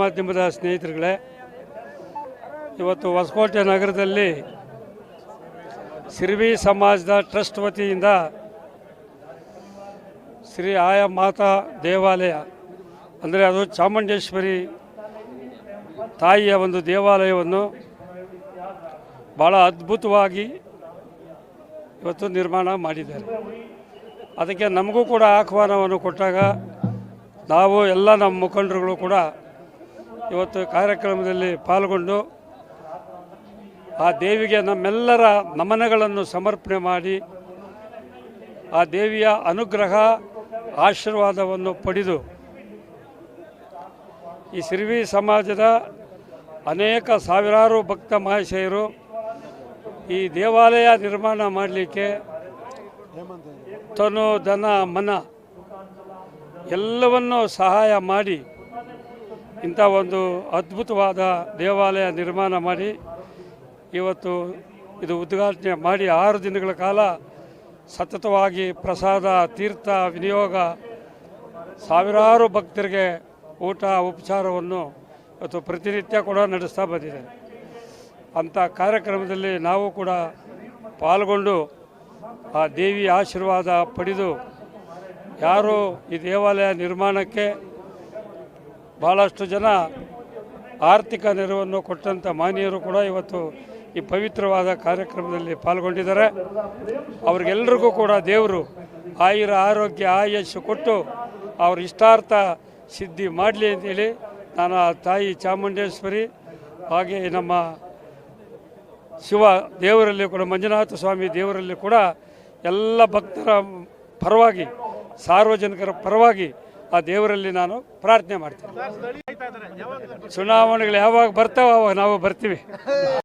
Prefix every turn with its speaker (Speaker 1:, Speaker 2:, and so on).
Speaker 1: ಮಾಧ್ಯಮದ ಸ್ನೇಹಿತರುಗಳೇ, ಇವತ್ತು ಹೊಸಕೋಟೆ ನಗರದಲ್ಲಿ ಸಿರಿವಿ ಸಮಾಜದ ಟ್ರಸ್ಟ್ ವತಿಯಿಂದ ಶ್ರೀ ಆಯ ಮಾತಾ ದೇವಾಲಯ, ಅಂದರೆ ಅದು ಚಾಮುಂಡೇಶ್ವರಿ ತಾಯಿಯ ಒಂದು ದೇವಾಲಯವನ್ನು ಭಾಳ ಅದ್ಭುತವಾಗಿ ಇವತ್ತು ನಿರ್ಮಾಣ ಮಾಡಿದ್ದಾರೆ. ಅದಕ್ಕೆ ನಮಗೂ ಕೂಡ ಆಹ್ವಾನವನ್ನು ಕೊಟ್ಟಾಗ ನಾವು ಎಲ್ಲ ನಮ್ಮ ಮುಖಂಡರುಗಳು ಕೂಡ ಇವತ್ತು ಕಾರ್ಯಕ್ರಮದಲ್ಲಿ ಪಾಲ್ಗೊಂಡು ಆ ದೇವಿಗೆ ನಮ್ಮೆಲ್ಲರ ನಮನಗಳನ್ನು ಸಮರ್ಪಣೆ ಮಾಡಿ ಆ ದೇವಿಯ ಅನುಗ್ರಹ, ಆಶೀರ್ವಾದವನ್ನು ಪಡೆದು ಈ ಸಿರಿವಿ ಸಮಾಜದ ಅನೇಕ ಸಾವಿರಾರು ಭಕ್ತ ಮಹಾಶಯರು ಈ ದೇವಾಲಯ ನಿರ್ಮಾಣ ಮಾಡಲಿಕ್ಕೆ ತನು, ಧನ, ಮನ ಎಲ್ಲವನ್ನು ಸಹಾಯ ಮಾಡಿ ಇಂಥ ಒಂದು ಅದ್ಭುತವಾದ ದೇವಾಲಯ ನಿರ್ಮಾಣ ಮಾಡಿ ಇವತ್ತು ಇದು ಉದ್ಘಾಟನೆ ಮಾಡಿ ಆರು ದಿನಗಳ ಕಾಲ ಸತತವಾಗಿ ಪ್ರಸಾದ, ತೀರ್ಥ, ವಿನಿಯೋಗ, ಸಾವಿರಾರು ಭಕ್ತರಿಗೆ ಊಟ, ಉಪಚಾರವನ್ನು ಇವತ್ತು ಪ್ರತಿನಿತ್ಯ ಕೂಡ ನಡೆಸ್ತಾ ಬಂದಿದೆ. ಅಂಥ ಕಾರ್ಯಕ್ರಮದಲ್ಲಿ ನಾವು ಕೂಡ ಪಾಲ್ಗೊಂಡು ಆ ದೇವಿ ಆಶೀರ್ವಾದ ಪಡೆದು ಯಾರು ಈ ದೇವಾಲಯ ನಿರ್ಮಾಣಕ್ಕೆ ಭಾಳಷ್ಟು ಜನ ಆರ್ಥಿಕ ನೆರವನ್ನು ಕೊಟ್ಟಂಥ ಮಾನ್ಯರು ಕೂಡ ಇವತ್ತು ಈ ಪವಿತ್ರವಾದ ಕಾರ್ಯಕ್ರಮದಲ್ಲಿ ಪಾಲ್ಗೊಂಡಿದ್ದಾರೆ. ಅವ್ರಿಗೆಲ್ರಿಗೂ ಕೂಡ ದೇವರು ಆಯುರ ಆರೋಗ್ಯ ಆಯಸ್ಸು ಕೊಟ್ಟು ಅವ್ರ ಇಷ್ಟಾರ್ಥ ಸಿದ್ಧಿ ಮಾಡಲಿ ಅಂತೇಳಿ ನಾನು ಆ ತಾಯಿ ಚಾಮುಂಡೇಶ್ವರಿ ಹಾಗೆ ನಮ್ಮ ಶಿವ ದೇವರಲ್ಲಿ ಕೂಡ ಮಂಜುನಾಥ ಸ್ವಾಮಿ ದೇವರಲ್ಲಿ ಕೂಡ ಎಲ್ಲ ಭಕ್ತರ ಪರವಾಗಿ ಸಾರ್ವಜನಿಕರ ಪರವಾಗಿ ಆ ದೇವರಲ್ಲಿ ನಾನು ಪ್ರಾರ್ಥನೆ ಮಾಡ್ತೀನಿ. ಚುನಾವಣೆಗಳು ಯಾವಾಗ ಬರ್ತಾವ ಅವಾಗ ನಾವು ಬರ್ತೀವಿ.